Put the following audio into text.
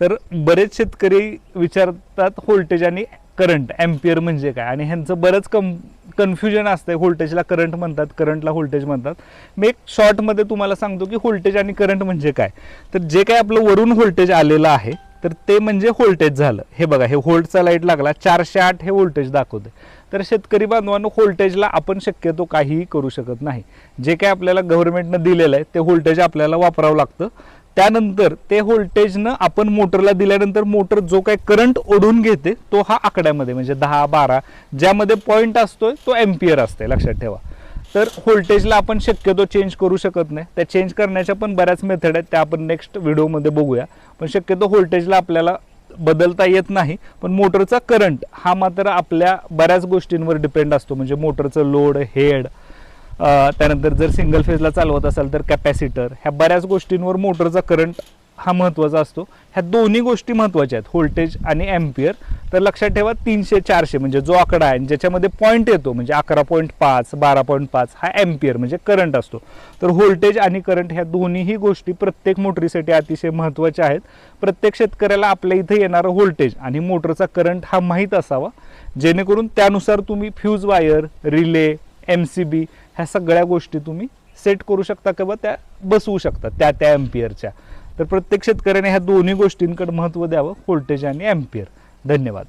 तर बरेच शेतकरी विचारतात व्होल्टेज आणि करंट एम्पियर म्हणजे काय? आणि ह्यांचं बरंच कम कन्फ्युजन असतंय. व्होल्टेजला करंट म्हणतात करंटला व्होल्टेज म्हणतात. मी एक शॉर्टमध्ये तुम्हाला सांगतो की व्होल्टेज आणि करंट म्हणजे काय? तर जे काय आपलं वरून व्होल्टेज आलेलं आहे तर ते म्हणजे व्होल्टेज झालं. हे बघा हे व्होल्टचा लाइट लागला चारशे आठ हे व्होल्टेज दाखवते तर शेतकरी बांधवांनो व्होल्टेजला आपण शक्यतो काहीही करू शकत नाही. जे काय आपल्याला गव्हर्नमेंटनं दिलेलं आहे ते व्होल्टेज आपल्याला वापरावं लागतं. त्यानंतर ते व्होल्टेजनं आपण मोटरला दिल्यानंतर मोटर जो काही करंट ओढून घेते तो हा आकड्यामध्ये म्हणजे दहा बारा ज्यामध्ये पॉईंट असतोय तो एम्पियर असते लक्षात ठेवा. तर व्होल्टेजला आपण शक्यतो चेंज करू शकत नाही. त्या चेंज करण्याच्या पण बऱ्याच मेथड आहेत त्या आपण नेक्स्ट व्हिडिओमध्ये बघूया. पण शक्यतो व्होल्टेजला आपल्याला बदलता येत नाही पण मोटरचा करंट हा मात्र आपल्या बऱ्याच गोष्टींवर डिपेंड असतो. म्हणजे मोटरचं लोड हेड त्यानंतर जर सिंगल फेजला चालवत असाल तर कॅपॅसिटर ह्या बऱ्याच गोष्टींवर मोटरचा करंट हा महत्त्वाचा असतो. ह्या दोन्ही गोष्टी महत्त्वाच्या आहेत व्होल्टेज आणि एम्पियर तर लक्षात ठेवा तीनशे चारशे म्हणजे जो आकडा आहे ज्याच्यामध्ये पॉईंट येतो म्हणजे अकरा पॉईंट पाच बारा पॉईंट पाच हा एम्पियर म्हणजे करंट असतो. तर व्होल्टेज आणि करंट ह्या दोन्हीही गोष्टी प्रत्येक मोटरीसाठी अतिशय महत्त्वाच्या आहेत. प्रत्येक शेतकऱ्याला आपल्या इथे येणारं व्होल्टेज आणि मोटरचा करंट हा माहीत असावा. जेणेकरून त्यानुसार तुम्ही fuse wire relay M C B ह्या सगळ्या गोष्टी तुम्ही सेट करू शकता किंवा त्या बसवू शकता त्या त्या एम्पियरच्या तर प्रत्येक शेतकऱ्याने ह्या दोन्ही गोष्टींकडे महत्त्व द्यावं व्होल्टेज आणि एम्पियर धन्यवाद.